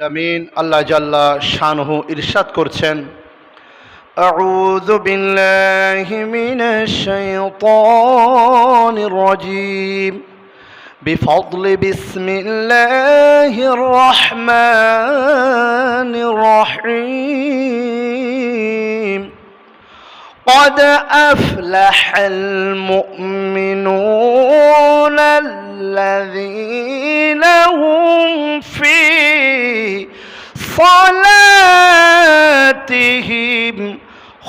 আমিন আল্লাহ জাল্লা শানহু ইরশাদ করছেন أعوذ بالله من الشيطان الرجيم بفضل بسم الله الرحمن الرحيم قد أفلح المؤمنون الذين هم في صلاتهم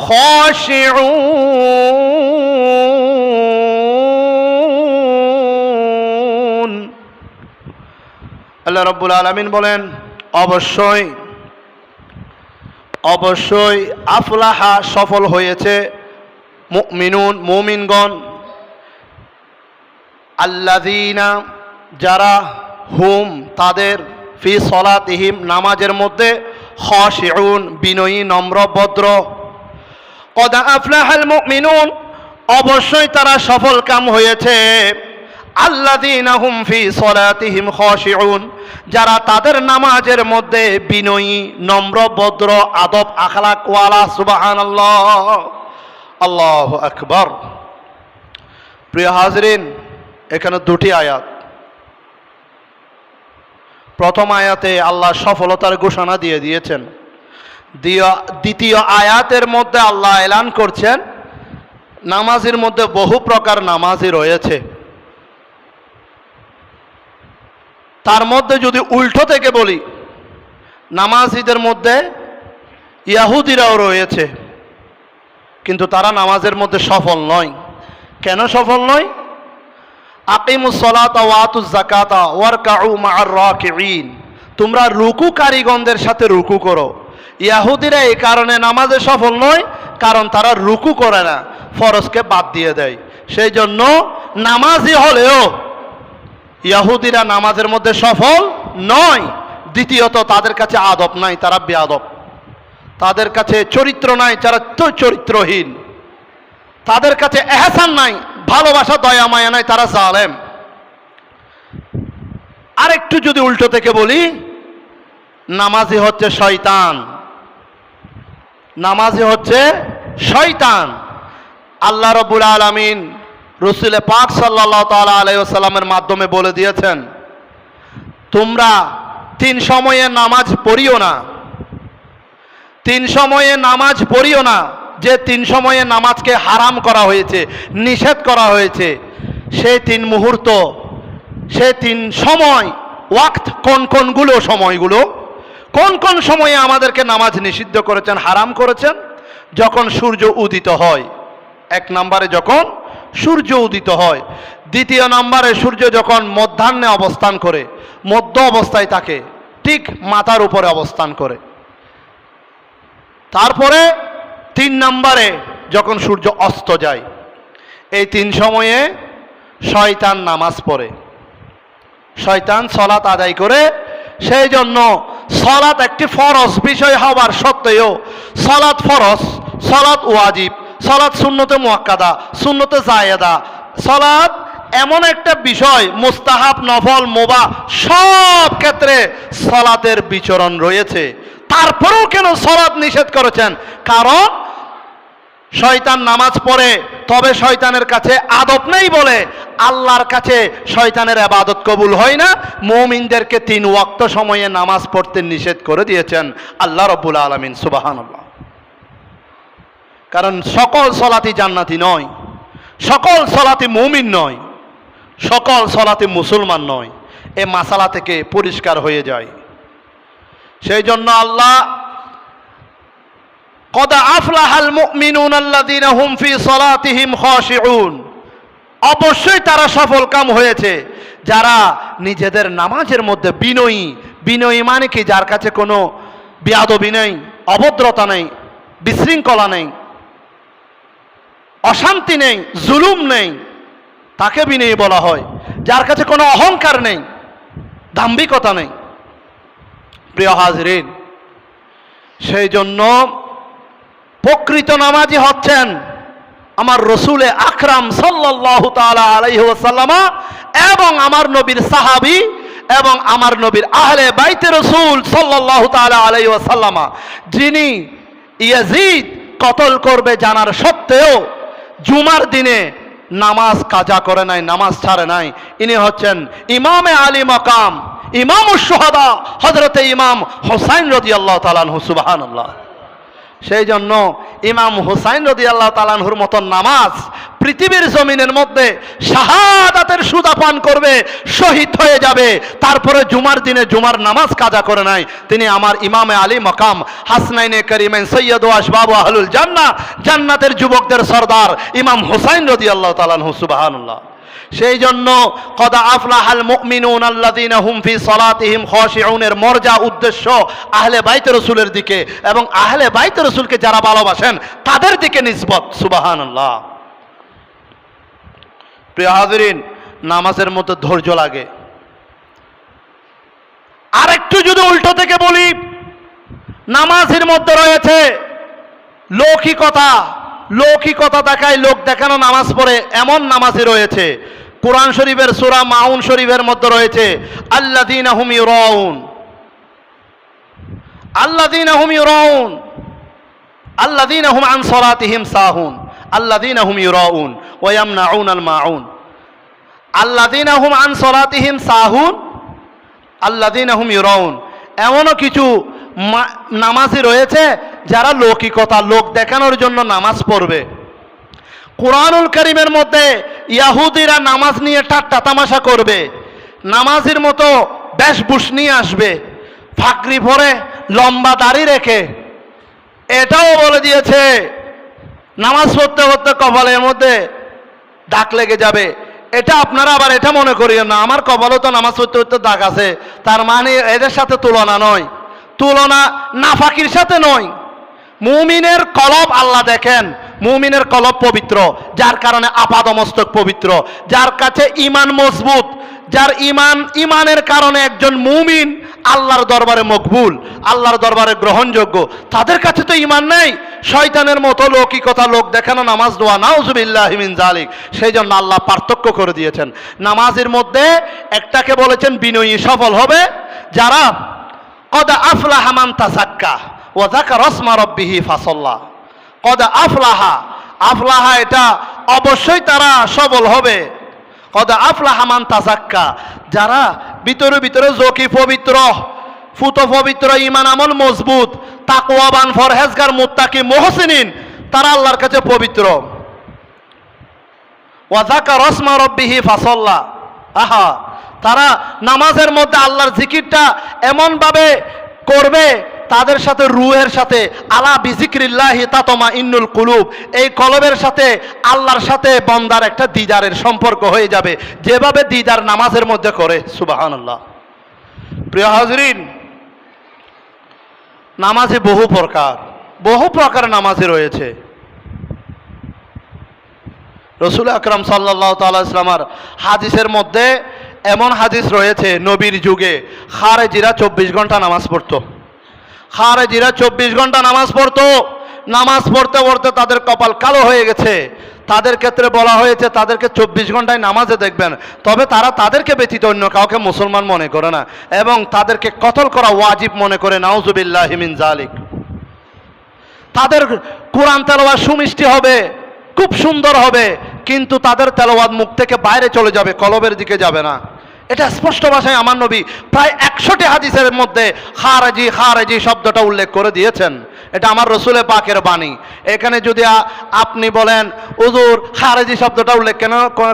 خاشعون আল্লাহ রব্বুল আলমিন বলেন অবশ্যই অবশ্যই আফলাহা সফল হয়েছে। মুমিনুন, মুমিনগণ আল্লাদিনা যারা হুম, তাদের ফি সলাতিহিম নামাজের মধ্যে হশিউন বিনয়ী, নম্র, ভদ্র। কদা আফলাহাল মুমিনুন, অবশ্যই তারা সফল কাম হয়েছে। যারা তাদের নামাজের মধ্যে বিনয়ী, নম্র, ভদ্র, আদব আখলাক ওয়ালা সুবহানাল্লাহ। আল্লাহ আকবর। প্রিয় হাজরিন, এখানে দুটি আয়াত। প্রথম আয়াতে আল্লাহ সফলতার ঘোষণা দিয়ে দিয়েছেন। দ্বিতীয় আয়াতের মধ্যে আল্লাহ এলান করছেন, নামাজের মধ্যে বহু প্রকার নামাজই রয়েছে। তার মধ্যে যদি উল্টো থেকে বলি, নামাজিদের মধ্যে ইয়াহুদিরাও রয়েছে, কিন্তু তারা নামাজের মধ্যে সফল নয়। কেন সফল নয়? আকিমুসলাতা ওয়াতু জাকাতা ওয়ার কাউ মার রাকিঈন। তোমরা রুকু কারিগণদের সাথে রুকু করো। ইয়াহুদিরা এই কারণে নামাজে সফল নয়, কারণ তারা রুকু করে না, ফরজকে বাদ দিয়ে দেয়। সেই জন্য নামাজি হলেও ইয়াহুদিরা নামাজের মধ্যে সফল নয়। দ্বিতীয়ত, তাদের কাছে আদব নাই, তারা বেয়াদব তাদের কাছে চরিত্র নাই, যারা চরিত্রহীন। তাদের কাছে এহসান নাই, ভালোবাসা, দয়া, মায়া নাই, তারা জালেম। আরেকটু যদি উল্টো থেকে বলি নামাজি হচ্ছে শয়তান। নামাজি হচ্ছে শয়তান। আল্লাহ রবুল আলমিন রসুলে পাক সাল্লাহ তালা আলাইসাল্লামের মাধ্যমে বলে দিয়েছেন, তোমরা তিন সময়ে নামাজ পড়িও না। তিন সময়ে নামাজ পড়িও না, যে তিন সময়ে নামাজকে হারাম করা হয়েছে, নিষেধ করা হয়েছে। সেই তিন মুহূর্ত, সে তিন সময়, ওয়াক্ত কোন কোনগুলো সময়গুলো? কোন কোন সময়ে আমাদেরকে নামাজ নিষিদ্ধ করেছেন, হারাম করেছেন? যখন সূর্য উদিত হয়, এক নম্বরে যখন সূর্য উদিত হয়। দ্বিতীয় নম্বরে সূর্য যখন মধ্যাহ্নে অবস্থান করে, মধ্য অবস্থায় থাকে ঠিক মাথার উপরে অবস্থান করে। তারপরে তিন নম্বরে যখন সূর্য অস্ত যায়, এই তিন সময়ে শয়তান নামাজ পড়ে। শয়তান সলাত আদায় করে, সেই জন্য সলাত একটি ফরজ বিষয় হওয়ার সত্ত্বেও সলাত ফরজ সলাত ওয়াজিব। সলাত শূন্যতে মোয়াক্কাদা শূন্যতে জায়েদা সলাত এমন একটা বিষয়, মুস্তাহাব, নফল, মোবা, সব ক্ষেত্রে সলাতের বিচরণ রয়েছে। তারপরেও কেন সলাত নিষেধ করেছেন? কারণ শয়তান নামাজ পড়ে, তবে শয়তানের কাছে আদব নেই বলে আল্লাহর কাছে শয়তানের আবাদত কবুল হয় না। মৌমিনদেরকে তিন ওয়াক্ত সময়ে নামাজ পড়তে নিষেধ করে দিয়েছেন। আল্লাহ রব্বুল আলমিন সুবাহান কারণ সকল সলাতি জান্নাতি নয়, সকল সলাতি মুমিন নয়, সকল সলাতি মুসলমান নয়। এ মাসালা থেকে পরিষ্কার হয়ে যায়। সেই জন্য আল্লাহ কদা আফলাহাল হুমফি আল্লাযীনা সলাতিহিম খাশিউন। অবশ্যই তারা সফল কাম হয়েছে। যারা নিজেদের নামাজের মধ্যে বিনয়ী বিনয়ী মানে কি? যার কাছে কোনো বিয়াদবি নেই, অভদ্রতা নেই, বিশৃঙ্খলা নেই অশান্তি নেই, জুলুম নেই। তাকে বিনয়ী বলা হয়, যার কাছে কোনো অহংকার নেই, দাম্ভিকতা নেই। প্রিয় হাজরিন, সেই জন্য প্রকৃত নামাজি হচ্ছেন আমার রসুলে আকরাম সাল্লাহ তালা আলাইসাল্লামা এবং আমার নবীর সাহাবি এবং আমার নবীর আহলে বাইতে রসুল সাল্লাহ তালা আলাই ওয়াসাল্লামা। যিনি ইয়াজিদ কতল করবে জানার সত্ত্বেও জুমার দিনে নামাজ কাজা করে নাই, নামাজ ছাড়ে নাই। ইনি হচ্ছেন ইমামে আলী মকাম ইমাম সোহাদা হজরতে ইমাম হোসাইন রদি আল্লাহ তালান হুসুবাহান আল্লাহ সেই জন্য ইমাম হুসাইন রদি আল্লাহ তালানহুর মতন নামাজ পৃথিবীর জমিনের মধ্যে শাহাদাতের সুদা পান করবে, শহীদ হয়ে যাবে। তারপরে জুমার দিনে জুমার নামাজ কাজা করে নাই। তিনি আমার ইমামে আলী মকাম, হাসনাইনে করিমেন সৈয়দ আসবাবু আহলুল জান্না জান্নাতের যুবকদের সর্দার ইমাম হুসাইন রদি আল্লাহ তালানহু সুবাহানুল্লাহ। সেই জন্য কদা আফলাহাল মুমিনুন আল্লাযীনা হুম ফি সালাতিহিম খাশিউনের মর্যা উদ্দেশ্য আহলে বাইত রসুলের দিকে এবং আহলে বাইত রসুলকে যারা ভালোবাসেন তাদের দিকে নিসবত, সুবহানাল্লাহ। প্রিয় হাজরিন, নামাজের মধ্যে ধৈর্য লাগে। আরেকটু যদি উল্টো থেকে বলি, নামাজের মধ্যে রয়েছে লৌকিকতা। লৌকিকতা দেখায়, লোক দেখানো নামাজ পড়ে, এমন নামাজই রয়েছে। কোরআন শরীফের সুরা মাউন শরীফের মধ্যে রয়েছে আল্লাদিন হুম ইউরাউন। আল্লাদিন হুম ইউরাউন। আল্লাদিন হুম আন সলাতিহিম সাহুন। আল্লাদিন হুম ইউরাউন। ওয়ামনাউন আল মাউন। আল্লাদিন হুম আন সলাতিহিম সাহুন। আল্লাদিন হুম ইউরাউন। এমনও কিছু নামাজি রয়েছে যারা লৌকিকতা, লোক দেখানোর জন্য নামাজ পড়বে। কোরআনুল করিমের মধ্যে ইয়াহুদিরা নামাজ নিয়ে ঠাট্টা তামাশা করবে। নামাজের মতো বেশভূষ নিয়ে আসবে। ফাকরি পরে লম্বা দাড়ি রেখে। এটাও বলে দিয়েছে, নামাজ পড়তে পড়তে কপালের মধ্যে দাগ লেগে যাবে। এটা আপনারা আবার এটা মনে করিয়েন না, আমার কপালও তো নামাজ পড়তে পড়তে দাগ আছে। তার মানে এদের সাথে তুলনা নয়। তুলনা নাফাকির সাথে নয়। মুমিনের কলব আল্লাহ দেখেন। মুমিনের কলব পবিত্র, যার কারণে আপাদমস্তক পবিত্র, যার কাছে ইমান মজবুত, যার ইমান ইমানের কারণে একজন মুমিন আল্লাহর দরবারে মকবুল, আল্লাহর দরবারে গ্রহণযোগ্য। তাদের কাছে তো ইমান নেই। শয়তানের মতো লৌকিকতা লোক দেখানো নামাজ দোয়া, নাউজুবিল্লাহ মিন জালিক সেই জন্য আল্লাহ পার্থক্য করে দিয়েছেন। নামাজের মধ্যে একটাকে বলেছেন বিনয়ী সফল হবে, যারা, কদ আফলাহা মান তাজাক্কা ও যাকা রসমা রব্বিহি ফাসল্লাহ কদ আফলাহা আফলাহা এটা অবশ্যই তারা সবল হবে। কদ আফলাহা মান তাজাক্কা, যারা ভিতরে ভিতরে জকি পবিত্র ফুত পবিত্র ইমান আমল মজবুত, তাকওয়াবান, ফরহেজগার, মুত্তাকি, মোহসিনিন, তারা আল্লাহর কাছে পবিত্র। ওয়াজাকা রসমা রব্বিহি ফাসল্লা, আহা, তারা নামাজের মধ্যে আল্লাহর জিকিরটা এমনভাবে করবে তাদের সাথে রুহের সাথে, আলা বিজিক্রিল্লাহি তাতমা ইন্নুল কুলুব, এই কলবের সাথে আল্লাহর সাথে বন্দার একটা দিদারের সম্পর্ক হয়ে যাবে, যেভাবে দিদার নামাজের মধ্যে করে সুবাহান্লাহ প্রিয় হাজরিন, নামাজে বহু প্রকার বহু প্রকার নামাজে রয়েছে। রসুল আকরাম সাল্লাহ তাল্লাহামার হাদিসের মধ্যে এমন হাদিস রয়েছে, নবীর যুগে, খারেজিরা চব্বিশ ঘণ্টা নামাজ পড়তো। খারেজিরা চব্বিশ ঘণ্টা নামাজ পড়তো। নামাজ পড়তে পড়তে তাদের কপাল কালো হয়ে গেছে। তাদের ক্ষেত্রে বলা হয়েছে, তাদেরকে চব্বিশ ঘন্টায় নামাজে দেখবেন। তবে তারা তাদেরকে ব্যতীত অন্য কাউকে মুসলমান মনে করে না। এবং তাদেরকে কতল করা ওয়াজিব মনে করে, নাউজুবিল্লাহ হিমিন জালিক তাদের কোরআন তেলাওয়াত সুমিষ্টি হবে, খুব সুন্দর হবে। কিন্তু তাদের তেলাওয়াত মুখ থেকে বাইরে চলে যাবে, কলবের দিকে যাবে না। এটা স্পষ্ট ভাষায় আমার নবী প্রায় একশোটি হাদিসের মধ্যে খারাজি খারাজি শব্দটা উল্লেখ করে দিয়েছেন। এটা আমার রসুলে পাকের বাণী। এখানে যদি আপনি বলেন উজুর খারেজি শব্দটা উল্লেখ কেন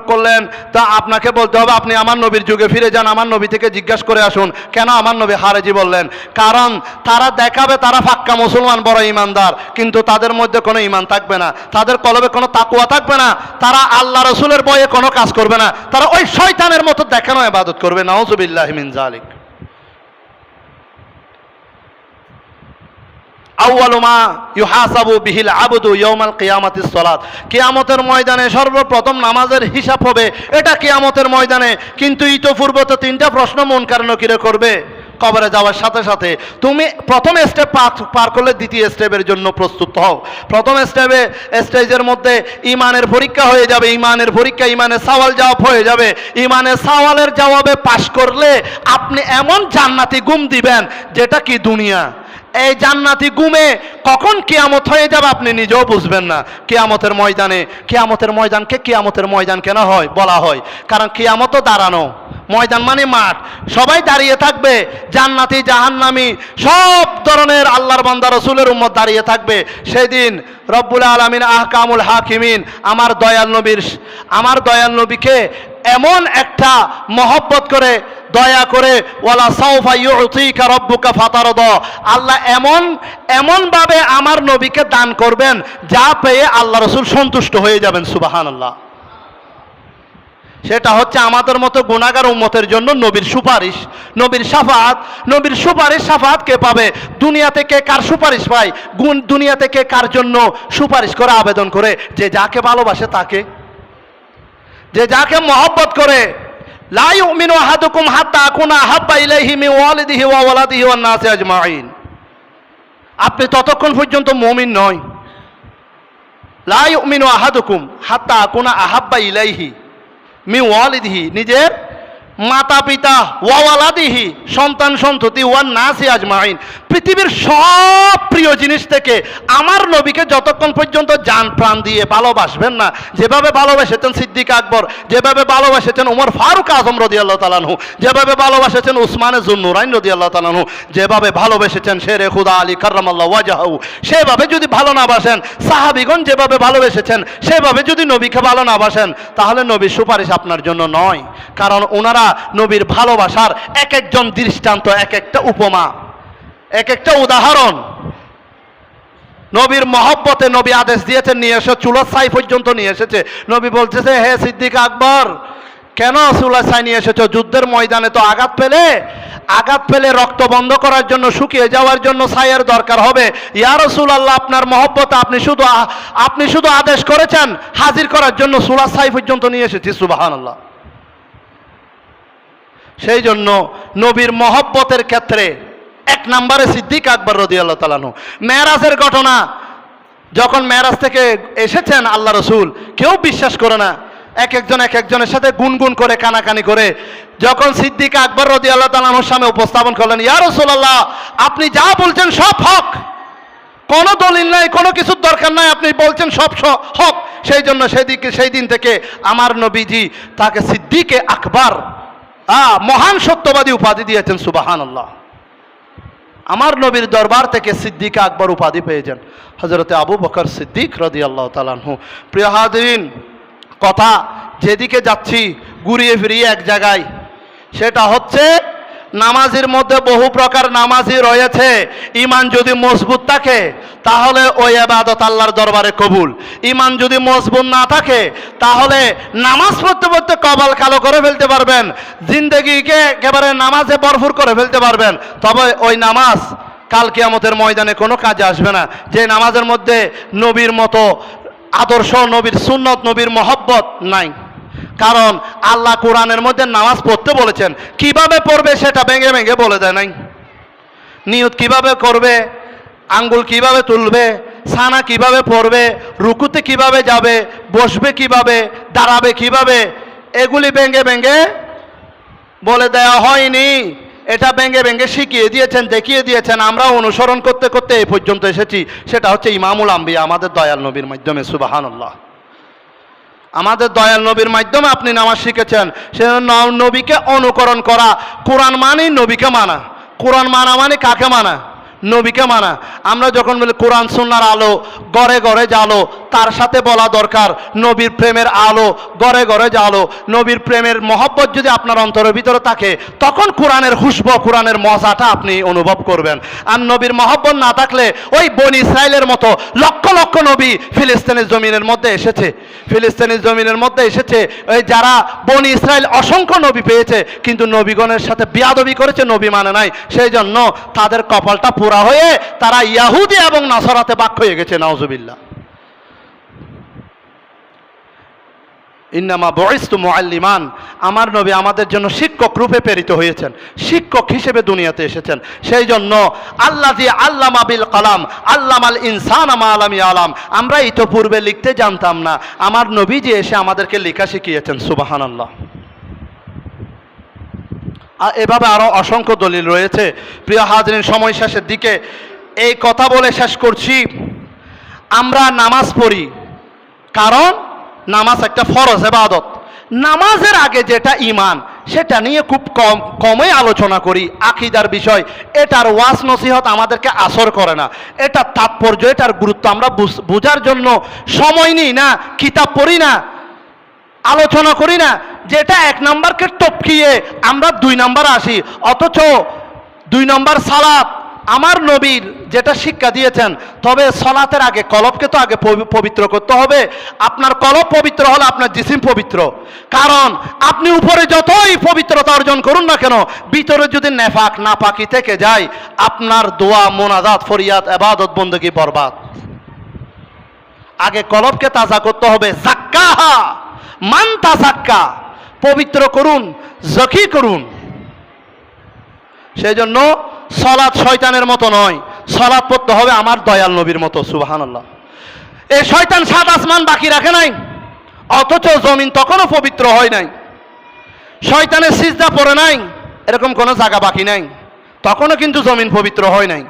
করলেন? তা আপনাকে বলতে হবে, আপনি আমার নবীর যুগে ফিরে যান, আমার নবী থেকে জিজ্ঞাসা করে আসুন, কেন আমার নবী হারেজি বললেন? কারণ তারা দেখাবে তারা ফাক্কা মুসলমান, বড় ইমানদার কিন্তু তাদের মধ্যে কোনো ইমান থাকবে না। তাদের কলবে কোনো তাকুয়া থাকবে না। তারা আল্লাহ রসুলের বয়ে কোনো কাজ করবে না। তারা ওই শয়তানের মতো দেখানো ইবাদত করবে। নাউজুবিল্লাহ মিন জালিক আউয়ালু মা ইউহাসাবু বিহিল আবদু ইয়াউমাল কিয়ামাতিস সালাত। কিয়ামতের ময়দানে সর্বপ্রথম নামাজের হিসাব হবে, এটা কিয়ামতের ময়দানে। কিন্তু ইতোপূর্ব তো তিনটা প্রশ্ন মন কারণ কিরে করবে? কবরে যাওয়ার সাথে সাথে তুমি প্রথম স্টেপ পার করলে দ্বিতীয় স্টেপের জন্য প্রস্তুত হও। প্রথম স্টেপে, স্টেজের মধ্যে ইমানের পরীক্ষা হয়ে যাবে, ইমানের পরীক্ষা, ইমানের সওয়াল জবাব হয়ে যাবে। ইমানের সওয়ালের জবাবে পাশ করলে আপনি এমন জান্নাতি গুম দিবেন, যেটা কি দুনিয়া? এই জান্নাতি গুমে কখন কেয়ামত হয়ে যাবে আপনি নিজেও বুঝবেন না। কেয়ামতের ময়দানে, কেয়ামতের ময়দানকে কেয়ামতের ময়দান কেন হয় বলা হয়? কারণ কেয়ামতও দাঁড়ানো। ময়দান মানে মাঠ। সবাই দাঁড়িয়ে থাকবে, জান্নাতি, জাহান্নামি, সব ধরনের আল্লাহর বান্দা, রসুলের উম্মত দাঁড়িয়ে থাকবে। সেদিন রব্বুল আলমিন আহকামুল হাকিমিন, আমার দয়াল নবীর, আমার দয়াল নবীকে এমন একটা মহব্বত করে, দয়া করে, ওয়ালা সাউফা ইউতিকা রব্বুকা ফাতারদ। আল্লাহ এমন, এমনভাবে আমার নবীকে দান করবেন, যা পেয়ে আল্লাহ রসুল সন্তুষ্ট হয়ে যাবেন, সুবাহানাল্লাহ। সেটা হচ্ছে আমাদের মতো গুণাগার উম্মতের জন্য নবীর সুপারিশ। নবীর সাফাত। নবীর সুপারিশ সাফাত কে পাবে? দুনিয়া থেকে কার সুপারিশ পায়? গুণ দুনিয়া থেকে কার জন্য সুপারিশ করে আবেদন করে? যে যাকে ভালোবাসে তাকে। যে যাকে মহব্বত করে। লা ইউমিনু আহাদুকুম হাত্তা আকুনা হাব্বা ইলাইহি ওয়ালিদিহি ওয়া ওয়ালাদিহি ওয়ান নাসি আপনি ততক্ষণ পর্যন্ত মুমিন নয়। লা ইউমিনু আহাদুকুম হাত্তা আকুনা আহাব্বা ইলাইহি। মি ওয়ালিদহি নিজের মাতা পিতা ওয়াওয়ালাদিহি, সন্তান সন্ততি ওয়ান নাসি আজমাইন। পৃথিবীর সব প্রিয় জিনিস থেকে আমার নবীকে যতক্ষণ পর্যন্ত জান প্রাণ দিয়ে ভালোবাসবেন না, যেভাবে ভালোবাসেছেন সিদ্দিক আকবর, যেভাবে ভালোবাসেছেন উমর ফারুক আজম রদি আল্লাহ তালানহু যেভাবে ভালোবাসেছেন উসমানে জুন্নুরাইন রদি আল্লাহ তালানহু যেভাবে ভালোবেসেছেন শেরে খুদা আলী কার্রামাল্লাহ ওয়াজাহু সেভাবে যদি ভালো না বাসেন, সাহাবিগণ যেভাবে ভালোবেসেছেন, সেভাবে যদি নবীকে ভালো না বাসেন, তাহলে নবীর সুপারিশ আপনার জন্য নয়। কারণ ওনারা নবীর ভালোবাসার এক একজন দৃষ্টান্ত এক একটা উপমা এক একটা উদাহরণ। নবীর মহব্বতে নবী আদেশ দিয়েছেন, নিয়ে এসে চুলোর ছাই পর্যন্ত নিয়ে এসেছে। নবী বলতেছে, হে সিদ্দিক আকবর, কেন চুলার ছাই নিয়ে এসেছ? যুদ্ধের ময়দানে তো আঘাত পেলে। আঘাত পেলে রক্ত বন্ধ করার জন্য, শুকিয়ে যাওয়ার জন্য ছাইয়ের দরকার হবে। ইয়া রাসূলুল্লাহ, আপনার মহব্বতে আপনি শুধু আপনি শুধু আদেশ করেছেন, হাজির করার জন্য চুলার ছাই পর্যন্ত নিয়ে এসেছি, সুবহানাল্লাহ। সেই জন্য নবীর মহব্বতের ক্ষেত্রে এক নম্বরে সিদ্দিক আকবর রদি আল্লাহ তালানু মেয়েরাজের ঘটনা, যখন মেয়েরাজ থেকে এসেছেন আল্লাহ রসুল, কেউ বিশ্বাস করে না। এক একজন এক একজনের সাথে গুনগুন করে, কানাকানি করে। যখন সিদ্দিক আকবর রদি আল্লাহ তালানুর সামনে উপস্থাপন করলেন, ইয়া রসুল্লাহ আপনি যা বলছেন সব হক। কোনো দলিল নাই, কোনো কিছুর দরকার নাই, আপনি বলছেন সব হক। সেই জন্য সেদিকে, সেই দিন থেকে আমার নবীজি তাকে সিদ্দিকে আকবর আ, মহান সত্যবাদী উপাধি দিয়েছেন সুবাহান আল্লাহ আমার নবীর দরবার থেকে সিদ্দিক আকবর উপাধি পেয়েছেন। হজরতে আবু বকর সিদ্দিক রদি আল্লাহ তালানহু প্রিয় হাদিন কথা যেদিকে যাচ্ছি ঘুরিয়ে ফিরিয়ে এক জায়গায় সেটা হচ্ছে নামাজের মধ্যে বহু প্রকার নামাজি রয়েছে। ইমান যদি মজবুত থাকে, তাহলে ওই আবাদত আল্লাহর দরবারে কবুল। ইমান যদি মজবুত না থাকে, তাহলে নামাজ পড়তে পড়তে কবাল কালো করে ফেলতে পারবেন। জিন্দগিকে একেবারে নামাজে ভরপুর করে ফেলতে পারবেন। তবে ওই নামাজ কাল কিয়ামতের ময়দানে কোনো কাজে আসবে না। যে নামাজের মধ্যে নবীর মতো আদর্শ, নবীর সুন্নত, নবীর মহব্বত নাই। কারণ আল্লাহ কোরআনের মধ্যে নামাজ পড়তে বলেছেন, কীভাবে পড়বে সেটা ভেঙে ভেঙে বলে দেয় নাই। নিয়ত কীভাবে করবে, আঙ্গুল কীভাবে তুলবে সানা কীভাবে পড়বে, রুকুতে কীভাবে যাবে, বসবে কীভাবে, দাঁড়াবে কীভাবে, এগুলি ভেঙে ভেঙে বলে দেওয়া হয়নি। এটা ভেঙে ভেঙে শিখিয়ে দিয়েছেন, দেখিয়ে দিয়েছেন। আমরা অনুসরণ করতে করতে এই পর্যন্ত এসেছি। সেটা হচ্ছে ইমামুল আম্বিয়া, আমাদের দয়াল নবীর মাধ্যমে, সুবাহানুল্লাহ। আমাদের দয়াল নবীর মাধ্যমে আপনি নামাজ শিখেছেন। সে নবীকে অনুকরণ করা। কোরআন মানেই নবীকে মানা। কোরআন মানা মানে কাকে মানা? নবীকে মানা। আমরা যখন বলি, কোরআন, সুন্নার আলো গড়ে গড়ে জালো তার সাথে বলা দরকার, নবীর প্রেমের আলো গড়ে গড়ে জালো নবীর প্রেমের মহব্বত যদি আপনার অন্তরের ভিতরে থাকে, তখন কোরআনের খুশব, কোরআনের মজাটা আপনি অনুভব করবেন। আর নবীর মহব্বত না থাকলে ওই বন ইসরায়েলের মতো লক্ষ লক্ষ নবী ফিলিস্তিনের জমিনের মধ্যে এসেছে। ফিলিস্তিনের জমিনের মধ্যে এসেছে। ওই যারা বন ইসরায়েল অসংখ্য নবী পেয়েছে, কিন্তু নবীগণের সাথে বিয়াদবি করেছে, নবী মানে নাই। সেই জন্য তাদের কপালটা পুরা হয়ে তারা ইয়াহুদি এবং নাসরাতে বাক হয়ে গেছে নওজুবিল্লাহ ইন্নামা বয়স্তু মুআল্লিমান, আমার নবী আমাদের জন্য শিক্ষক রূপে প্রেরিত হয়েছেন, শিক্ষক হিসেবে দুনিয়াতে এসেছেন। সেই জন্য আল্লাহ দিয়ে আল্লামা বিল কালাম, আল্লামাল ইনসান আমা আলামি আলাম আমরা ইতোপূর্বে লিখতে জানতাম না, আমার নবী যে এসে আমাদেরকে লেখা শিখিয়েছেন সুবাহান আল্লাহ এভাবে আরও অসংখ্য দলিল রয়েছে। প্রিয় হাজরিন, সময় শেষের দিকে এই কথা বলে শেষ করছি। আমরা নামাজ পড়ি, কারণ নামাজ একটা ফরজ এবাদত। নামাজের আগে যেটা ইমান সেটা নিয়ে খুব কম, কমই আলোচনা করি। আকিদার বিষয়, এটার ওয়াস নসিহত আমাদেরকে আসর করে না। এটার তাৎপর্য, এটার গুরুত্ব আমরা বুঝ- বোঝার জন্য সময় নিই না, কিতাব পড়ি না। আলোচনা করি না, যেটা এক নাম্বারকে টপকিয়ে আমরা দুই নাম্বার আসি। অথচ দুই নাম্বার সালাত আমার নবীর যেটা শিক্ষা দিয়েছেন, তবে সলাতের আগে, কলবকে তো আগে পবিত্র করতে হবে। আপনার কলব পবিত্র হলে আপনার জিসিম পবিত্র। কারণ আপনি উপরে যতই পবিত্রতা অর্জন করুন না কেন, ভিতরে যদি নেফাক না পাকি থেকে যায়, আপনার দোয়া, মোনাজাত, ফরিয়াদ, এবাদত বন্দগি বরবাদ। আগে কলবকে তাজা করতে হবে। জাক্কাহা! মান তাজাক্কা পবিত্র করুন জকি করুন। সেই জন্য সলাৎ শয়তানের মতো নয় সলাৎ পড়তে হবে আমার দয়াল নবীর মতো সুবাহান আল্লাহ এই শয়তান সাত আসমান বাকি রাখে নাই, অথচ জমিন তখনও পবিত্র হয় নাই। শয়তানের সিজদা পড়ে নাই, এরকম কোনো জায়গা বাকি নাই, তখনও কিন্তু জমিন পবিত্র হয় নাই।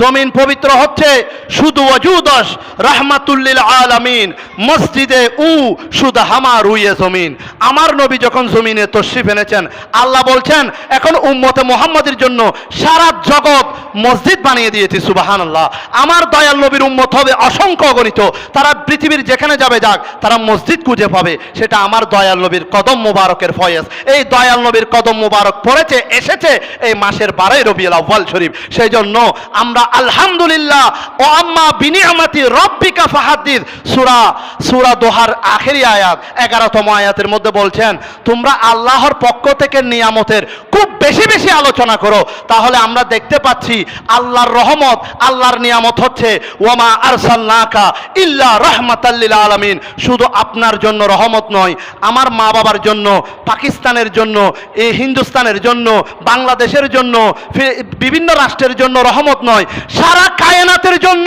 জমিন পবিত্র হচ্ছে শুধু অজুদস রাহমাতুল্লিল আলামিন। মসজিদে উ শুধু হামার উইয়ে জমিন। আমার নবী যখন জমিনে তশরিফ এনেছেন, আল্লাহ বলছেন, এখন উম্মতে মোহাম্মদের জন্য সারা জগৎ মসজিদ বানিয়ে দিয়েছি সুবাহান আল্লাহ আমার দয়াল নবীর উম্মত হবে অসংখ্য গণিত। তারা পৃথিবীর যেখানে যাবে যাক, তারা মসজিদ খুঁজে পাবে। সেটা আমার দয়াল নবীর কদম মুবারকের ফয়েজ। এই দয়াল নবীর কদম মুবারক পড়েছে, এসেছে এই মাসের বারোই রবিউল আউ্বাল শরীফ। সেই জন্য আমরা আলহামদুলিল্লাহ, ও আম্মা বিনিয়ামাতি রব্বিকা ফাহাদ্দিদ সূরা সূরা দোহার আখেরি আয়াত, এগারোতম আয়াতের মধ্যে বলছেন, তোমরা আল্লাহর পক্ষ থেকে নিয়ামতের খুব বেশি বেশি আলোচনা করো, তাহলে আমরা দেখতে পাচ্ছি আল্লাহর রহমত, আল্লাহর নিয়ামত হচ্ছে, ওয়ামা আরসালনাকা ইল্লা রাহমাতাল্লিল আলামিন, শুধু আপনার জন্য রহমত নয়, আমার মা বাবার জন্য, পাকিস্তানের জন্য এই হিন্দুস্তানের জন্য, বাংলাদেশের জন্য বিভিন্ন রাষ্ট্রের জন্য রহমত নয় সারা কায়নাতের জন্য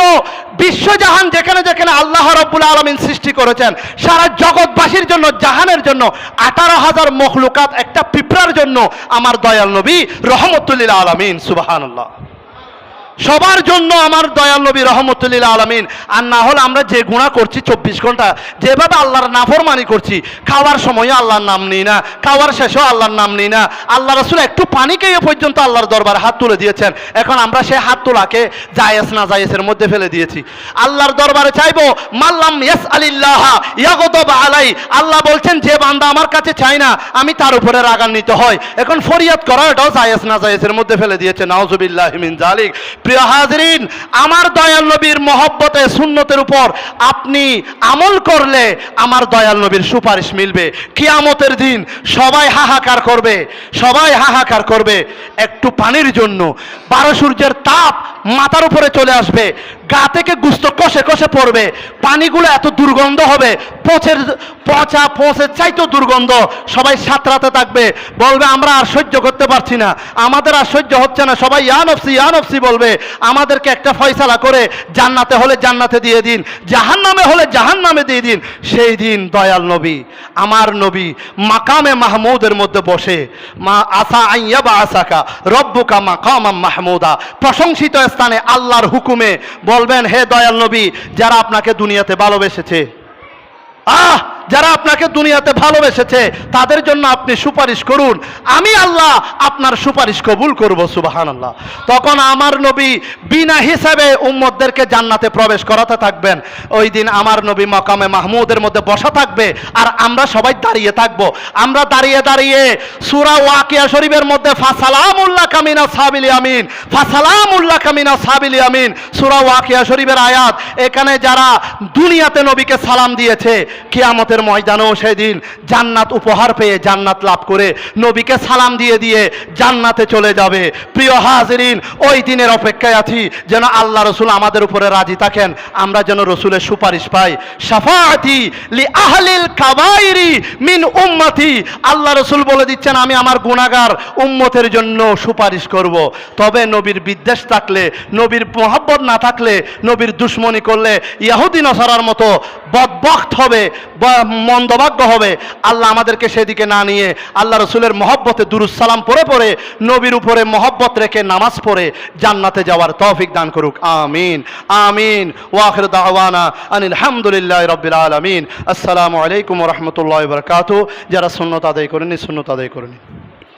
বিশ্বজাহান যেখানে যেখানে আল্লাহ রব্বুল আলমিন সৃষ্টি করেছেন, সারা জগৎবাসীর জন্য, জাহানের জন্য, আঠারো হাজার মখলুকাত একটা পিঁপড়ার জন্য আমার দয়াল নবী রহমতুল্লিল আলমিন সুবাহান আল্লাহ সবার জন্য আমার দয়াল নবী রহমতুল্লিল আলমিন। আর না হলে আমরা যে গুণা করছি চব্বিশ ঘণ্টা, যেভাবে আল্লাহর নাফরমানি করছি, খাওয়ার সময় আল্লাহর নাম নিই না, খাওয়ার শেষেও আল্লাহর নাম নিই না। আল্লাহ রসুল একটু পানি খেয়ে পর্যন্ত আল্লাহর দরবারে হাত তুলে দিয়েছেন। এখন আমরা সে হাত তোলাকে জায়েস না জায়েসের মধ্যে ফেলে দিয়েছি। আল্লাহর দরবারে চাইব, মাল্লাম ইয়াস আলিল্লাহ ইয়াগদব আলাই। আল্লাহ বলছেন, যে বান্দা আমার কাছে চাই না, আমি তার উপরে রাগান্বিত হয় এখন ফরিয়াদ করা এটাও জায়েস না জায়েজের মধ্যে ফেলে দিয়েছে। নাউজুবিল্লাহ মিন জালিক প্রিয় হাজরিন, আমার দয়াল নবীর মহব্বতে, সুন্নতের উপর আপনি আমল করলে আমার দয়াল নবীর সুপারিশ মিলবে। কিয়ামতের দিন সবাই হাহাকার করবে, সবাই হাহাকার করবে। একটু পানির জন্য, বারো সূর্যের তাপ মাথার উপরে চলে আসবে। গা থেকে গুস্ত কষে কষে পড়বে। পানিগুলো এত দুর্গন্ধ হবে, পচের, পচা, পচের চাইতো দুর্গন্ধ। সবাই সাঁতরাতে থাকবে। বলবে, আমরা আর সহ্য করতে পারছি না। আমাদের আর সহ্য হচ্ছে না। সবাই ইয়ানফসি ইয়ানফসি বলবে। আমাদেরকে একটা ফয়সালা করে জান্নাতে হলে জান্নাতে দিয়ে দিন জাহান নামে হলে জাহান নামে দিয়ে দিন। সেই দিন দয়াল নবী, আমার নবী মাকামে মাহমুদের মধ্যে বসে, মা আসা আইয়া বা আসাকা রব্বুকা মাকামা মাহমুদা। প্রশংসিত স্থানে আল্লাহর হুকুমে বলবেন হে দয়াল নবী যারা আপনাকে দুনিয়াতে ভালোবেসেছে আহ যারা আপনাকে দুনিয়াতে ভালোবেসেছে, তাদের জন্য আপনি সুপারিশ করুন। আমি আল্লাহ আপনার সুপারিশ কবুল করব সুবাহান আল্লাহ তখন আমার নবী বিনা হিসাবে উম্মতদেরকে জান্নাতে প্রবেশ করাতে থাকবেন। ওই দিন আমার নবী মকামে মাহমুদের মধ্যে বসা থাকবে আর আমরা সবাই দাঁড়িয়ে থাকব। আমরা দাঁড়িয়ে দাঁড়িয়ে সুরা ওয়াকিয়া শরীফের মধ্যে, ফাসালামুল্লাহ কামিনা সাবিলি আমিন ফাসালামুল্লাহ কামিনা সাবিলি আমিন সুরা ওয়াকিয়া শরীফের আয়াত। এখানে যারা দুনিয়াতে নবীকে সালাম দিয়েছে, কিয়ামতের কেয়ামতের ময়দানেও সেদিন জান্নাত উপহার পেয়ে জান্নাত লাভ করে নবীকে সালাম দিয়ে দিয়ে জান্নাতে চলে যাবে। প্রিয় হাজরিন, ওই দিনের অপেক্ষায় আছি যেন আল্লাহ রসুল আমাদের উপরে রাজি থাকেন, আমরা যেন রসুলের সুপারিশ পাই। সাফাতি লি আহলিল কাবাইরি মিন উম্মতি। আল্লাহ রসুল বলে দিচ্ছেন, আমি আমার গুণাগার উম্মতের জন্য সুপারিশ করব। তবে নবীর বিদ্বেষ থাকলে, নবীর মহব্বত না থাকলে, নবীর দুশ্মনী করলে, ইয়াহুদি, নসারার মতো বদবক্ত হবে মন্দভাগ্য হবে। আল্লাহ আমাদেরকে সেদিকে না নিয়ে আল্লাহ রসুলের মহব্বতে দুরুসালাম পরে পরে নবীর উপরে মহব্বত রেখে নামাজ পড়ে জান্নাতে যাওয়ার তৌফিক দান করুক। আমিন। আমিন। ওয়াখির দাওয়ানা আনিল হামদুলিল্লাহ রবিল আলমিন। আসসালামু আলাইকুম রহমতুল্লাহ বরকাত যারা শূন্যত আদায় করেনি শূন্যত আদায় করেনি